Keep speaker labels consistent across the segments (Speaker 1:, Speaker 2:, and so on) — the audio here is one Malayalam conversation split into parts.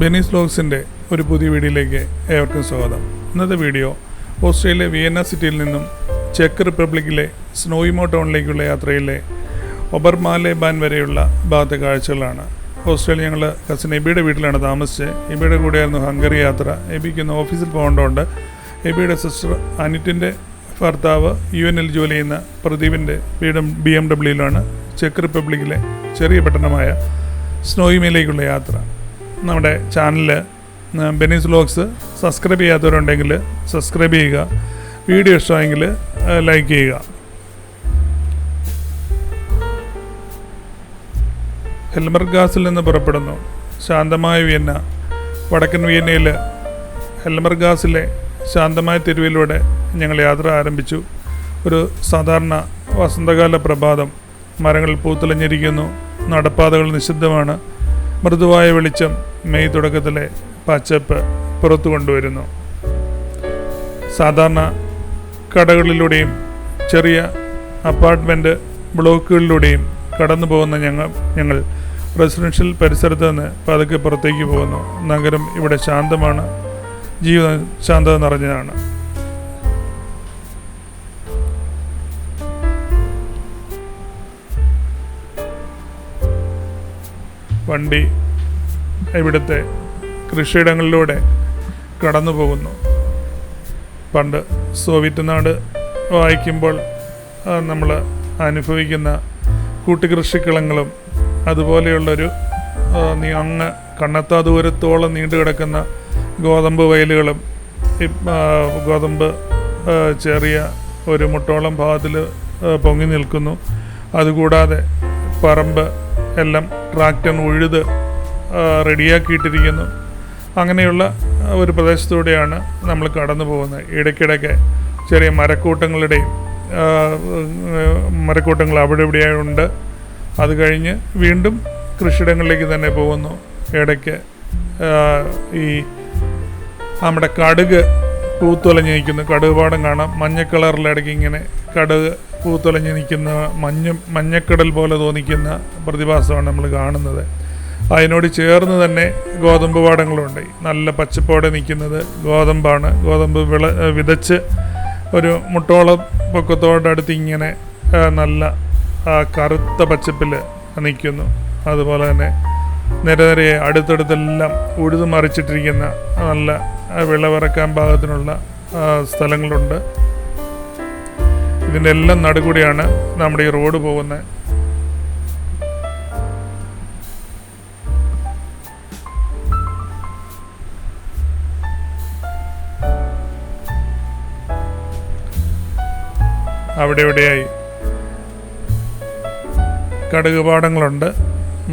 Speaker 1: ബെനീസ് വ്ലോഗ്സിന്റെ ഒരു പുതിയ വീഡിയോയിലേക്ക് ഏവർക്കും സ്വാഗതം. ഇന്നത്തെ വീഡിയോ ഓസ്ട്രേലിയ വിയന്ന സിറ്റിയിൽ നിന്നും ചെക്ക് റിപ്പബ്ലിക്കിലെ സ്നോയിമോ ടൗണിലേക്കുള്ള യാത്രയിലെ ഒബർമാലെ ബാൻ വരെയുള്ള ഭാഗത്തെ കാഴ്ചകളാണ്. ഓസ്ട്രേലിയ ഞങ്ങൾ കസിൻ എബിയുടെ വീട്ടിലാണ് താമസിച്ചത്. എബിയുടെ കൂടെയായിരുന്നു ഹംഗറി യാത്ര. എബിക്ക് ഇന്ന് ഓഫീസിൽ പോകേണ്ടതുകൊണ്ട് എബിയുടെ സിസ്റ്റർ അനിറ്റിന്റെ ഭർത്താവ് യു എൻ ജോലി ചെയ്യുന്ന പ്രദീപിന്റെ വീടും ബി എം ഡബ്ല്യൂയിലാണ് ചെക്ക് റിപ്പബ്ലിക്കിലെ ചെറിയ പട്ടണമായ സ്നോയിമയിലേക്കുള്ള യാത്ര. നമ്മുടെ ചാനൽ ബെനീസ് വ്ലോഗ്സ് സബ്സ്ക്രൈബ് ചെയ്യാത്തവരുണ്ടെങ്കിൽ സബ്സ്ക്രൈബ് ചെയ്യുക. വീഡിയോ ഇഷ്ടമായെങ്കിൽ ലൈക്ക് ചെയ്യുക. ഹെൽമർഗാസിൽ നിന്ന് പുറപ്പെടുന്നു. ശാന്തമായ വിയന്ന വടക്കൻ വിയന്നയിൽ ഹെൽമർഗാസിലെ ശാന്തമായ തെരുവിലൂടെ ഞങ്ങൾ യാത്ര ആരംഭിച്ചു. ഒരു സാധാരണ വസന്തകാല പ്രഭാതം. മരങ്ങൾ പൂത്തുലഞ്ഞിരിക്കുന്നു നടപ്പാതകൾ നിശബ്ദമാണ്. മൃദുവായ വെളിച്ചം മെയ് തുടക്കത്തിലെ പച്ചപ്പ് പുറത്തു കൊണ്ടുവരുന്നു. സാധാരണ കടകളിലൂടെയും ചെറിയ അപ്പാർട്ട്മെന്റ് ബ്ലോക്കുകളിലൂടെയും കടന്നു പോകുന്ന ഞങ്ങൾ ഞങ്ങൾ റെസിഡൻഷ്യൽ പരിസരത്ത് നിന്ന് പതുക്കെ പുറത്തേക്ക് പോകുന്നു. നഗരം ഇവിടെ ശാന്തമാണ്. ജീവിതം ശാന്തത നിറഞ്ഞതാണ്. വണ്ടി ഇവിടുത്തെ കൃഷിയിടങ്ങളിലൂടെ കടന്നു പോകുന്നു. പണ്ട് സോവിയറ്റ് നാട് വായിക്കുമ്പോൾ നമ്മൾ അനുഭവിക്കുന്ന കൂട്ടുകൃഷിക്കിളങ്ങളും അതുപോലെയുള്ളൊരു നീ- അങ്ങ് കണ്ണെത്താ ദൂരത്തോളം നീണ്ടു കിടക്കുന്ന ഗോതമ്പ് വയലുകളും ഗോതമ്പ് ചെറിയ ഒരു മുട്ടോളം ഭാഗത്തിൽ പൊങ്ങി നിൽക്കുന്നു. അതുകൂടാതെ പറമ്പ് എല്ലാം ട്രാക്ടർ ഉഴുത് റെഡിയാക്കിയിട്ടിരിക്കുന്നു. അങ്ങനെയുള്ള ഒരു പ്രദേശത്തൂടെയാണ് നമ്മൾ കടന്നു പോകുന്നത്. ഇടയ്ക്കിടയ്ക്ക് ചെറിയ മരക്കൂട്ടങ്ങളുടെയും മരക്കൂട്ടങ്ങൾ അവിടെ ഇവിടെയായി ഉണ്ട്. അത് കഴിഞ്ഞ് വീണ്ടും കൃഷിയിടങ്ങളിലേക്ക് തന്നെ പോകുന്നു. ഇടയ്ക്ക് ഈ നമ്മുടെ കടുക് പൂത്തുലഞ്ഞ് നിൽക്കുന്നു. കടുക് പാടം കാണാം. മഞ്ഞ കളറിലിടയ്ക്ക് ഇങ്ങനെ കടുക് പൂത്തുലഞ്ഞ് നിൽക്കുന്ന മഞ്ഞ മഞ്ഞക്കടൽ പോലെ തോന്നിക്കുന്ന പ്രതിഭാസമാണ് നമ്മൾ കാണുന്നത്. അതിനോട് ചേർന്ന് തന്നെ ഗോതമ്പ് പാടങ്ങളുണ്ട്. നല്ല പച്ചപ്പോടെ നിൽക്കുന്നത് ഗോതമ്പാണ്. ഗോതമ്പ് വിള വിതച്ച് ഒരു മുട്ടോളം പൊക്കത്തോടടുത്ത് ഇങ്ങനെ നല്ല കറുത്ത പച്ചപ്പിൽ നിൽക്കുന്നു. അതുപോലെ തന്നെ നിരനിരയെ അടുത്തടുത്തെല്ലാം ഉഴുതു മറിച്ചിട്ടിരിക്കുന്ന നല്ല വിളവിറക്കാൻ പാകത്തിനുള്ള സ്ഥലങ്ങളുണ്ട്. ഇതിന്റെ എല്ലാം നടുകൂടിയാണ് നമ്മുടെ ഈ റോഡ് പോകുന്നത്. അവിടെ ഇവിടെയായി. കടുക്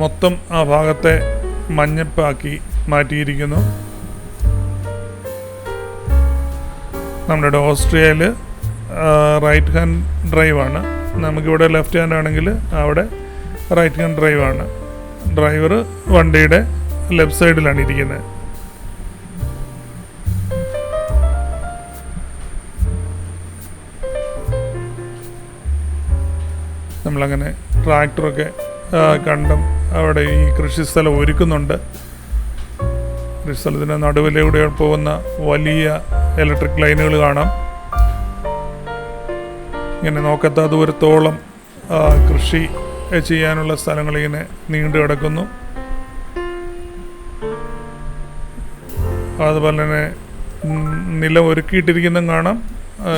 Speaker 1: മൊത്തം ആ ഭാഗത്തെ മഞ്ഞപ്പാക്കി മാറ്റിയിരിക്കുന്നു. നമ്മുടെ ഓസ്ട്രിയയിൽ റൈറ്റ് ഹാൻഡ് ഡ്രൈവാണ് നമുക്കിവിടെ ലെഫ്റ്റ് ഹാൻഡ് ആണെങ്കിൽ അവിടെ റൈറ്റ് ഹാൻഡ് ഡ്രൈവാണ് ഡ്രൈവർ വണ്ടിയുടെ ലെഫ്റ്റ് സൈഡിലാണ് ഇരിക്കുന്നത്. നമ്മളങ്ങനെ ട്രാക്ടറൊക്കെ കണ്ടും അവിടെ ഈ കൃഷിസ്ഥലം ഒരുക്കുന്നുണ്ട്. കൃഷിസ്ഥലത്തിന്റെ നടുവിലൂടെ പോകുന്ന വലിയ ഇലക്ട്രിക് ലൈനുകൾ കാണാം. ഇങ്ങനെ നോക്കത്താ ദൂരത്തോളം കൃഷി ചെയ്യാനുള്ള സ്ഥലങ്ങളിങ്ങനെ നീണ്ടു കിടക്കുന്നു. അതുപോലെ തന്നെ നിലം ഒരുക്കിയിട്ടിരിക്കുന്നതും കാണാം.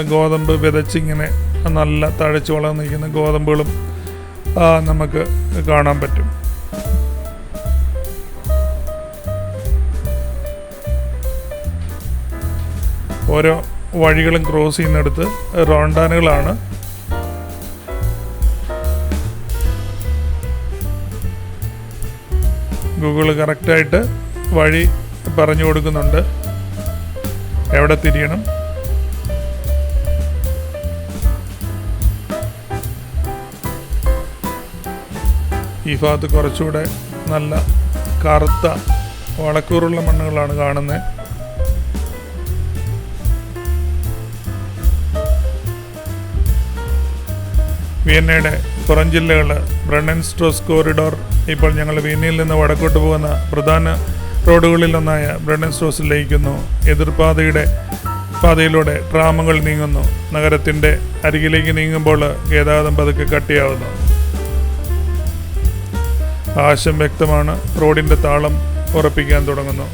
Speaker 1: ഗോതമ്പ് വിതച്ചിങ്ങനെ നല്ല തഴച്ചു വളർന്ന് നിൽക്കുന്ന ഗോതമ്പുകളും നമുക്ക് കാണാൻ പറ്റും. ഓരോ വഴികളും ക്രോസ് ചെയ്യുന്നിടത്ത് റോണ്ടാനുകളാണ്. ഗൂഗിൾ കറക്റ്റായിട്ട് വഴി പറഞ്ഞു കൊടുക്കുന്നുണ്ട്. എവിടെ തിരിയണം? ഈ ഭാഗത്ത് കുറച്ചുകൂടെ നല്ല കറുത്ത വളക്കൂറുള്ള മണ്ണുകളാണ് കാണുന്നത്. വിയന്നയുടെ പുറം ജില്ലകൾ ബ്രണ്ണൻസ്ട്രോസ് കോറിഡോർ ഇപ്പോൾ ഞങ്ങൾ വിയന്നയിൽ നിന്ന് വടക്കോട്ട് പോകുന്ന പ്രധാന റോഡുകളിലൊന്നായ ബ്രണ്ടൻ സ്റ്റോസിൽ ലയിക്കുന്നു. എതിർപാതയുടെ പാതയിലൂടെ ട്രാമുകൾ നീങ്ങുന്നു. നഗരത്തിന്റെ അരികിലേക്ക് നീങ്ങുമ്പോൾ ഗതാഗതം പതുക്കെ കട്ടിയാവുന്നു. ആശം വ്യക്തമാണ്. റോഡിന്റെ താളം ഉറപ്പിക്കാൻ തുടങ്ങുന്നു.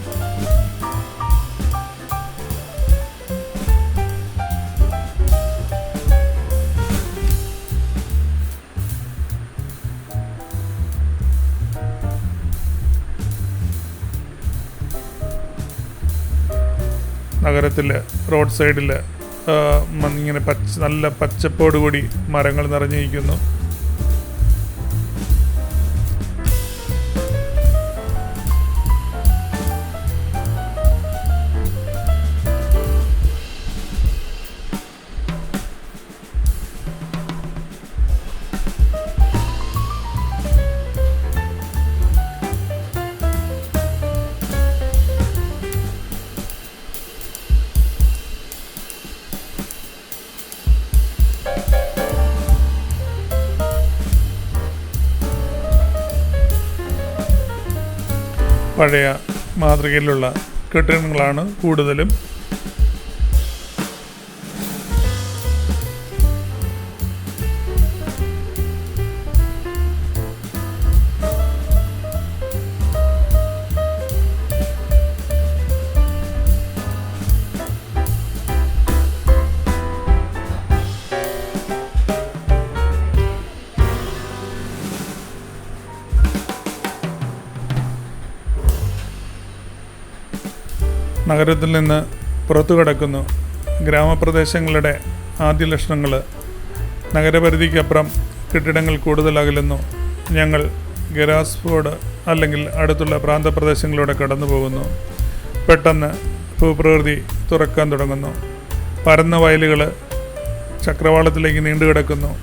Speaker 1: നഗരത്തിൽ റോഡ് സൈഡിൽ ഇങ്ങനെ പച്ച നല്ല പച്ചപ്പോടുകൂടി മരങ്ങൾ നിറഞ്ഞിരിക്കുന്നു. പഴയ മാതൃകയിലുള്ള കെട്ടിടങ്ങളാണ് കൂടുതലും നഗരത്തിൽ നിന്ന് പുറത്തു കടക്കുന്നു. ഗ്രാമപ്രദേശങ്ങളുടെ ആദ്യ ലക്ഷണങ്ങൾ. നഗരപരിധിക്കപ്പുറം കെട്ടിടങ്ങൾ കൂടുതൽ ഞങ്ങൾ ഗരാസ്ഫോർഡ് അല്ലെങ്കിൽ അടുത്തുള്ള പ്രാന്തപ്രദേശങ്ങളിലൂടെ കടന്നു പോകുന്നു പെട്ടെന്ന് ഭൂപ്രകൃതി തുറക്കാൻ തുടങ്ങുന്നു. പരന്ന വയലുകൾ ചക്രവാളത്തിലേക്ക് നീണ്ടുകിടക്കുന്നു.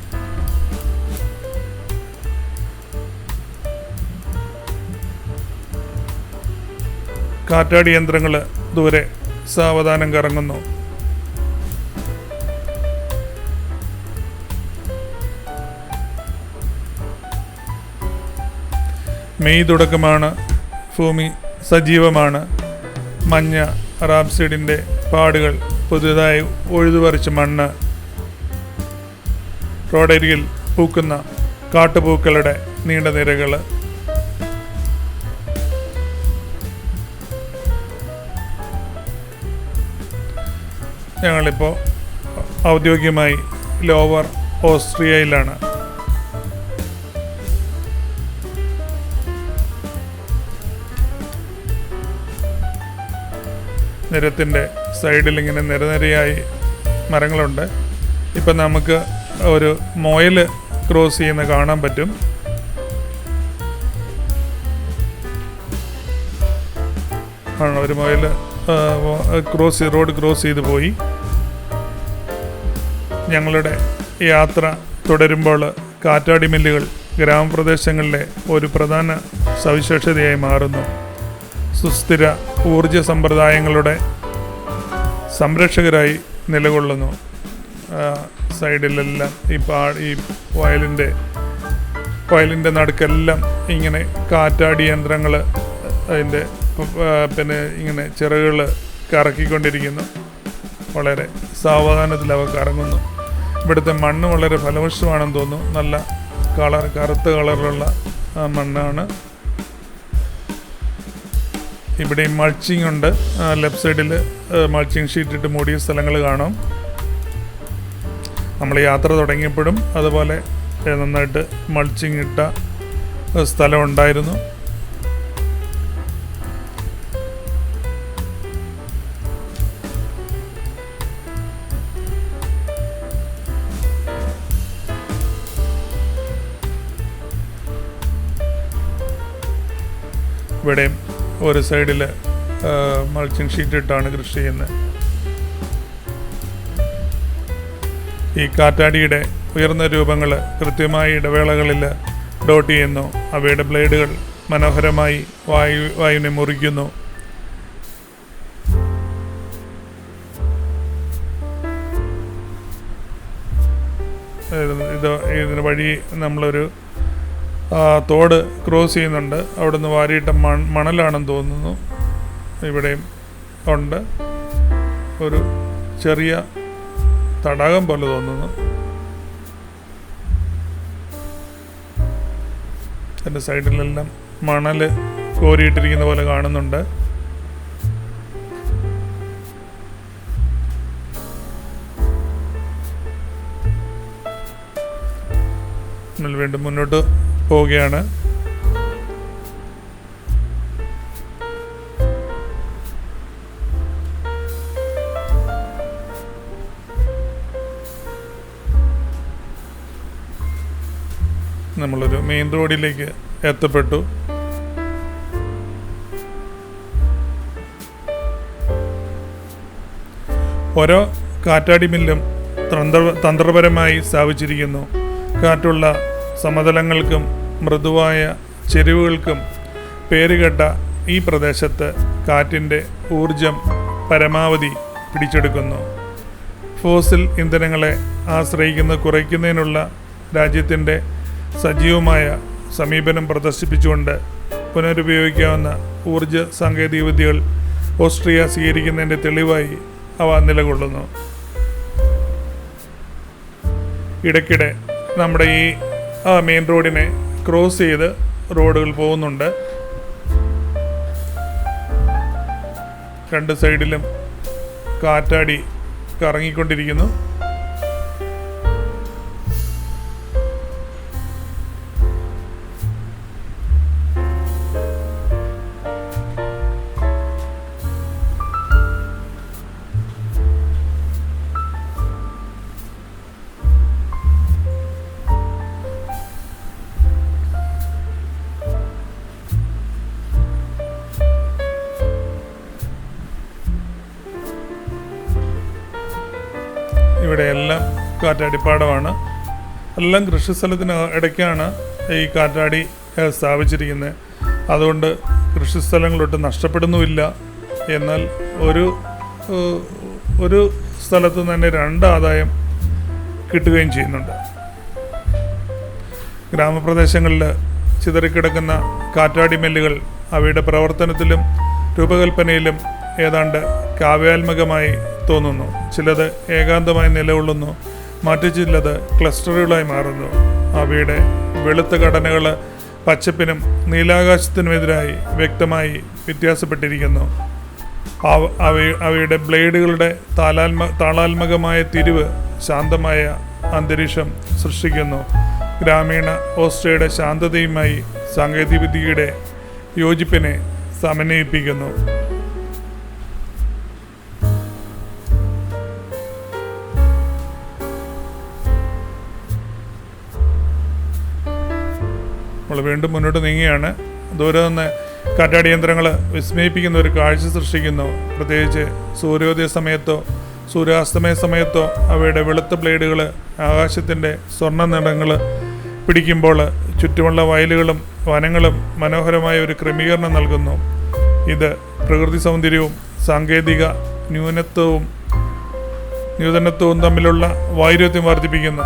Speaker 1: കാറ്റാടി യന്ത്രങ്ങൾ ദൂരെ സാവധാനം കറങ്ങുന്നു. മെയ് തുടക്കമാണ്. ഭൂമി സജീവമാണ്. മഞ്ഞ റാപ്സീഡിന്റെ പാടുകൾ പുതുതായി ഒഴുതുപറിച്ച മണ്ണ് റോഡരികിൽ പൂക്കുന്ന കാട്ടുപൂക്കളുടെ നീണ്ട നിരകൾ ഞങ്ങളിപ്പോൾ ഔദ്യോഗികമായി ലോവർ ഓസ്ട്രിയയിലാണ്. നിരത്തിന്റെ സൈഡിൽ ഇങ്ങനെ നിരനിരയായി മരങ്ങളുണ്ട്. ഇപ്പം നമുക്ക് ഒരു മൊയൽ ക്രോസ് ചെയ്യുന്ന കാണാൻ പറ്റും. ആണ് ഒരു മൊയൽ ക്രോസ് റോഡ് ക്രോസ് ചെയ്ത് പോയി. ഞങ്ങളുടെ യാത്ര തുടരുമ്പോൾ കാറ്റാടി മില്ലുകൾ ഗ്രാമപ്രദേശങ്ങളിലെ ഒരു പ്രധാന സവിശേഷതയായി മാറുന്നു. സുസ്ഥിര ഊർജ സമ്പ്രദായങ്ങളുടെ സംരക്ഷകരായി നിലകൊള്ളുന്നു. സൈഡിലെല്ലാം ഈ പാ ഈ വയലിന്റെ വയലിന്റെ നടുക്കെല്ലാം ഇങ്ങനെ കാറ്റാടി യന്ത്രങ്ങൾ അതിന്റെ പിന്നെ ഇങ്ങനെ ചിറകുകൾ കറക്കിക്കൊണ്ടിരിക്കുന്നു. വളരെ സാവധാനത്തിൽ അവ കറങ്ങുന്നു ഇവിടുത്തെ മണ്ണ് വളരെ ഫലഭൂഷ്ടമാണെന്ന് തോന്നുന്നു. നല്ല കളർ കറുത്ത കളറിലുള്ള മണ്ണാണ്. ഇവിടെ മൾച്ചിങ് ഉണ്ട്. ലെഫ്റ്റ് സൈഡിൽ മൾച്ചിങ് ഷീറ്റ് ഇട്ട് മൂടിയ സ്ഥലങ്ങൾ കാണാം. നമ്മൾ യാത്ര തുടങ്ങിയപ്പോഴും അതുപോലെ നന്നായിട്ട് മൾച്ചിങ് ഇട്ട സ്ഥലം ഉണ്ടായിരുന്നു. ഇവിടെയും ഒരു സൈഡിൽ മൾച്ചിങ് ഷീറ്റ് ഇട്ടാണ് കൃഷി ചെയ്യുന്നത്. ഈ കാറ്റാടിയുടെ ഉയർന്ന രൂപങ്ങൾ കൃത്യമായി ഇടവേളകളിൽ ഡോട്ട് ചെയ്യുന്നു. അവയുടെ ബ്ലേഡുകൾ മനോഹരമായി വായു വായുവിനെ മുറിക്കുന്നു. ഇത് ഇത് ഇതിന് വഴി നമ്മളൊരു തോട് ക്രോസ് ചെയ്യുന്നുണ്ട്. അവിടുന്ന് വാരിയിട്ട മൺ മണലാണെന്ന് തോന്നുന്നു. ഇവിടെയും ഉണ്ട്. ഒരു ചെറിയ തടാകം പോലെ തോന്നുന്നു. അതിന്റെ സൈഡിലെല്ലാം മണൽ കോരിയിട്ടിരിക്കുന്ന പോലെ കാണുന്നുണ്ട്. വീണ്ടും മുന്നോട്ട് പോവുകയാണ്. നമ്മളൊരു മെയിൻ റോഡിലേക്ക് എത്തപ്പെട്ടു. ഓരോ കാറ്റാടി മില്ലും തന്ത്ര തന്ത്രപരമായി സ്ഥാപിച്ചിരിക്കുന്നു. കാറ്റുള്ള സമതലങ്ങൾക്കും മൃദുവായ ചെരിവുകൾക്കും പേരുകെട്ട ഈ പ്രദേശത്ത് കാറ്റിന്റെ ഊർജം പരമാവധി പിടിച്ചെടുക്കുന്നു. ഫോസിൽ ഇന്ധനങ്ങളെ ആശ്രയിക്കുന്ന കുറയ്ക്കുന്നതിനുള്ള രാജ്യത്തിന്റെ സജീവമായ സമീപനം പ്രദർശിപ്പിച്ചുകൊണ്ട് പുനരുപയോഗിക്കാവുന്ന ഊർജ സാങ്കേതികവിദ്യകൾ ഓസ്ട്രിയ സ്വീകരിക്കുന്നതിന്റെ തെളിവായി അവ നിലകൊള്ളുന്നു. ഇടയ്ക്കിടെ നമ്മുടെ ഈ മെയിൻ റോഡിനെ ക്രോസ് ചെയ്ത് റോഡുകൾ പോകുന്നുണ്ട്. രണ്ട് സൈഡിലും കാറ്റാടി കറങ്ങിക്കൊണ്ടിരിക്കുന്നു. കാറ്റാടിപ്പാടമാണ് എല്ലാം കൃഷിസ്ഥലത്തിന് ഇടയ്ക്കാണ് ഈ കാറ്റാടി സ്ഥാപിച്ചിരിക്കുന്നത് അതുകൊണ്ട് കൃഷിസ്ഥലങ്ങളൊട്ട് നഷ്ടപ്പെടുന്നുമില്ല. എന്നാൽ ഒരു ഒരു സ്ഥലത്ത് തന്നെ രണ്ട് ആദായം കിട്ടുകയും ചെയ്യുന്നുണ്ട്. ഗ്രാമപ്രദേശങ്ങളിൽ ചിതറിക്കിടക്കുന്ന കാറ്റാടി മെല്ലുകൾ അവയുടെ പ്രവർത്തനത്തിലും രൂപകൽപ്പനയിലും ഏതാണ്ട് കാവ്യാത്മകമായി തോന്നുന്നു. ചിലത് ഏകാന്തമായി നിലകൊള്ളുന്നു. മറ്റു ചിലത് ക്ലസ്റ്ററുകളായി മാറുന്നു. അവയുടെ വെളുത്ത ഘടനകൾ പച്ചപ്പിനും നീലാകാശത്തിനുമെതിരായി വ്യക്തമായി വ്യത്യാസപ്പെട്ടിരിക്കുന്നു. അവ- അവ- അവയുടെ ബ്ലേഡുകളുടെ താലാത്മ താളാത്മകമായ തിരിവ് ശാന്തമായ അന്തരീക്ഷം സൃഷ്ടിക്കുന്നു. ഗ്രാമീണ ഓസ്ട്രയുടെ ശാന്തതയുമായി സാങ്കേതികവിദ്യയുടെ യോജിപ്പിനെ സമന്വയിപ്പിക്കുന്നു. വീണ്ടും മുന്നോട്ട് നീങ്ങുകയാണ്. ദൂരെ നിന്ന് കാറ്റാടി യന്ത്രങ്ങൾ വിസ്മയിപ്പിക്കുന്ന ഒരു കാഴ്ച സൃഷ്ടിക്കുന്നു. പ്രത്യേകിച്ച് സൂര്യോദയ സമയത്തോ സൂര്യാസ്തമയ സമയത്തോ അവയുടെ വെളുത്ത ബ്ലേഡുകൾ ആകാശത്തിന്റെ സ്വർണ നിറങ്ങൾ പിടിക്കുമ്പോൾ ചുറ്റുമുള്ള വയലുകളും വനങ്ങളും മനോഹരമായ ഒരു ക്രമീകരണം നൽകുന്നു. ഇത് പ്രകൃതി സൗന്ദര്യവും സാങ്കേതിക ന്യൂനത്വവും ന്യൂതനത്വവും തമ്മിലുള്ള വൈരുദ്ധ്യം വർദ്ധിപ്പിക്കുന്നു.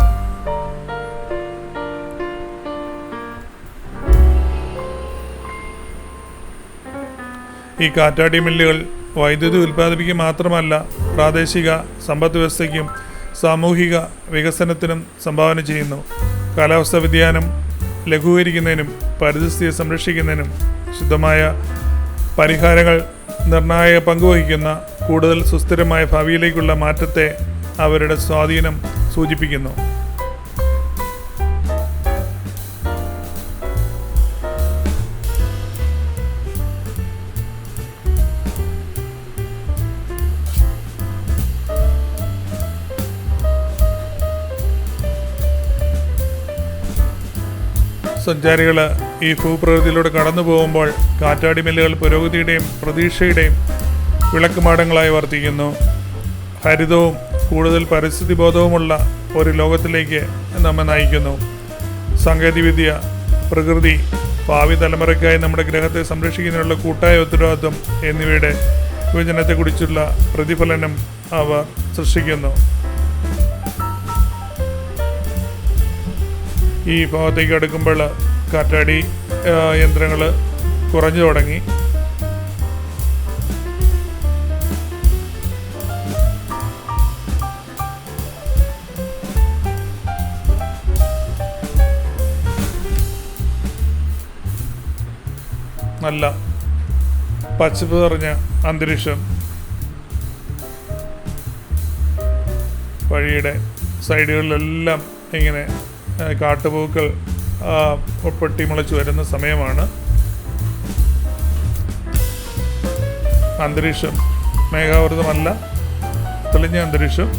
Speaker 1: ഈ കാറ്റാടി മില്ലുകൾ വൈദ്യുതി ഉൽപ്പാദിപ്പിക്കുക മാത്രമല്ല പ്രാദേശിക സമ്പദ് വ്യവസ്ഥയ്ക്കും സാമൂഹിക വികസനത്തിനും സംഭാവന ചെയ്യുന്നു. കാലാവസ്ഥാ വ്യതിയാനം ലഘൂകരിക്കുന്നതിനും പരിസ്ഥിതിയെ സംരക്ഷിക്കുന്നതിനും ശുദ്ധമായ പരിഹാരങ്ങൾ നിർണായക പങ്കുവഹിക്കുന്ന കൂടുതൽ സുസ്ഥിരമായ ഭാവിയിലേക്കുള്ള മാറ്റത്തെ അവരുടെ സ്വാധീനം സൂചിപ്പിക്കുന്നു. സഞ്ചാരികൾ ഈ ഭൂപ്രകൃതിയിലൂടെ കടന്നു പോകുമ്പോൾ കാറ്റാടി മില്ലുകൾ പുരോഗതിയുടെയും പ്രതീക്ഷയുടെയും വിളക്കുമാടങ്ങളായി വർത്തിക്കുന്നു. ഹരിതവും കൂടുതൽ പരിസ്ഥിതി ബോധവുമുള്ള ഒരു ലോകത്തിലേക്ക് നമ്മെ നയിക്കുന്നു. സാങ്കേതികവിദ്യ പ്രകൃതി ഭാവി തലമുറയ്ക്കായി നമ്മുടെ ഗ്രഹത്തെ സംരക്ഷിക്കുന്നതിനുള്ള കൂട്ടായ ഉത്തരവാദിത്വം എന്നിവയുടെ വിഭജനത്തെക്കുറിച്ചുള്ള പ്രതിഫലനം അവർ സൃഷ്ടിക്കുന്നു. ഈ ഭാഗത്തേക്ക് അടുക്കുമ്പോൾ കാറ്റാടി യന്ത്രങ്ങൾ കുറഞ്ഞു തുടങ്ങി. നല്ല പച്ചപ്പ് നിറഞ്ഞ അന്തരീക്ഷം വഴിയുടെ സൈഡുകളിലെല്ലാം ഇങ്ങനെ കാട്ടുപൂക്കൾ പൊട്ടിമുളച്ച് വരുന്ന സമയമാണ്. അന്തരീക്ഷം മേഘാവൃതമല്ല തെളിഞ്ഞ അന്തരീക്ഷം.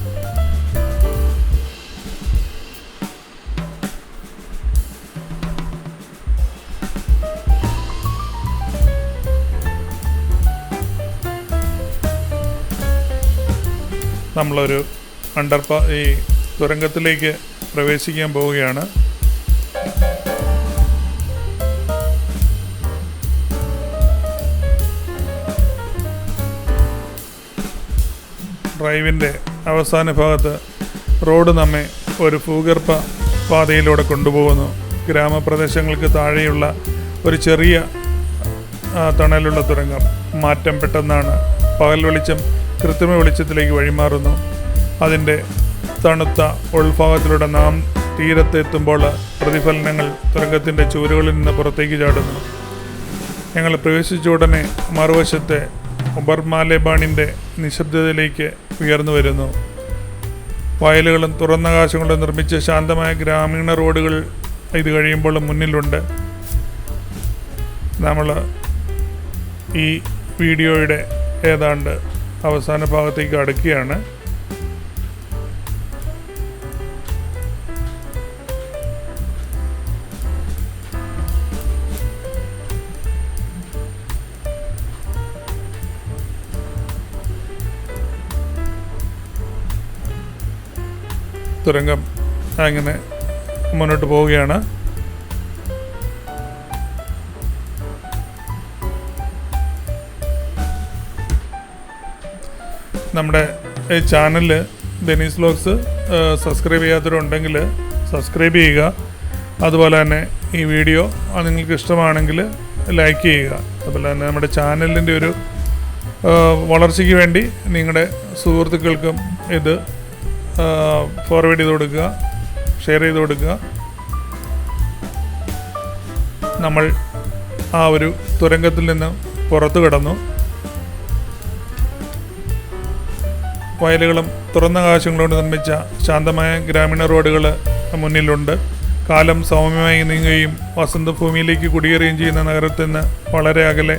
Speaker 1: നമ്മളൊരു അണ്ടർപാ ഈ തുരങ്കത്തിലേക്ക് പ്രവേശിക്കാൻ പോവുകയാണ്. ഡ്രൈവിന്റെ അവസാന ഭാഗത്ത് റോഡ് നമ്മെ ഒരു ഭൂഗർഭ പാതയിലൂടെ കൊണ്ടുപോകുന്നു. ഗ്രാമപ്രദേശങ്ങൾക്ക് താഴെയുള്ള ഒരു ചെറിയ തണലുള്ള തുരങ്കം മാറ്റം പെട്ടെന്നാണ്. പകൽ വെളിച്ചം കൃത്രിമ വെളിച്ചത്തിലേക്ക് വഴിമാറുന്നു. അതിന്റെ തണുത്ത ഉൾഭാഗത്തിലൂടെ നാം തീരത്തെത്തുമ്പോൾ പ്രതിഫലനങ്ങൾ തുരങ്കത്തിന്റെ ചുവരുകളിൽ നിന്ന് പുറത്തേക്ക് ചാടുന്നു. ഞങ്ങൾ പ്രവേശിച്ച ഉടനെ മറുവശത്തെ ഉബർമാലേബാണിന്റെ നിശബ്ദതയിലേക്ക് ഉയർന്നു വരുന്നു. വയലുകളും തുറന്ന കാശങ്ങളും നിർമ്മിച്ച ശാന്തമായ ഗ്രാമീണ റോഡുകൾ ഇത് കഴിയുമ്പോൾ മുന്നിലുണ്ട്. നമ്മൾ ഈ വീഡിയോയുടെ ഏതാണ്ട് അവസാന ഭാഗത്തേക്ക് അടുക്കുകയാണ്. തുരങ്കം അങ്ങനെ മുന്നോട്ട് പോവുകയാണ്. നമ്മുടെ ഈ ചാനൽ ഡെനീസ് വ്ലോഗ്സ് സബ്സ്ക്രൈബ് ചെയ്യാത്തവരുണ്ടെങ്കിൽ സബ്സ്ക്രൈബ് ചെയ്യുക. അതുപോലെ തന്നെ ഈ വീഡിയോ നിങ്ങൾക്ക് ഇഷ്ടമാണെങ്കിൽ ലൈക്ക് ചെയ്യുക. അതുപോലെ തന്നെ നമ്മുടെ ചാനലിന്റെ ഒരു വളർച്ചയ്ക്ക് വേണ്ടി നിങ്ങളുടെ സുഹൃത്തുക്കൾക്കും ഇത് ഫോർവേഡ് ചെയ്ത് കൊടുക്കുക ഷെയർ ചെയ്ത് കൊടുക്കുക. നമ്മൾ ആ ഒരു തുരങ്കത്തിൽ നിന്ന് പുറത്തു കടന്നു. വയലുകളും തുറന്ന കാശങ്ങളും കൊണ്ട് നിർമ്മിച്ച ശാന്തമായ ഗ്രാമീണ റോഡുകൾ മുന്നിലുണ്ട്. കാലം സൗമ്യമായി നീങ്ങുകയും വസന്തഭൂമിയിലേക്ക് കുടിയേറുകയും ചെയ്യുന്ന നഗരത്തിൽ നിന്ന് വളരെ അകലെ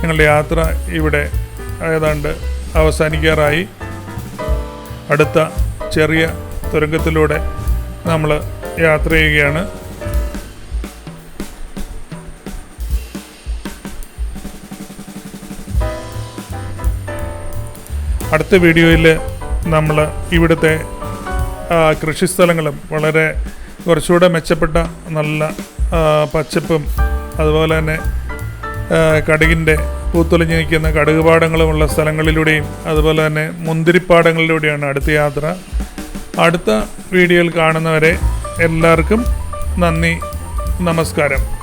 Speaker 1: ഞങ്ങളുടെ യാത്ര ഇവിടെ ഏതാണ്ട് അവസാനിക്കാറായി. അടുത്ത ചെറിയ തുരങ്കത്തിലൂടെ നമ്മൾ യാത്ര ചെയ്യുകയാണ്. അടുത്ത വീഡിയോയിൽ നമ്മൾ ഇവിടുത്തെ കൃഷിസ്ഥലങ്ങളും വളരെ കുറച്ചുകൂടെ മെച്ചപ്പെട്ട നല്ല പച്ചപ്പും അതുപോലെ തന്നെ കടുകിന്റെ പൂത്തൊലിഞ്ഞ് നിൽക്കുന്ന കടുക് പാടങ്ങളുമുള്ള സ്ഥലങ്ങളിലൂടെയും അതുപോലെ തന്നെ മുന്തിരിപ്പാടങ്ങളിലൂടെയാണ് അടുത്ത യാത്ര. അടുത്ത വീഡിയോയിൽ കാണുന്നവരെ എല്ലാവർക്കും നന്ദി നമസ്കാരം.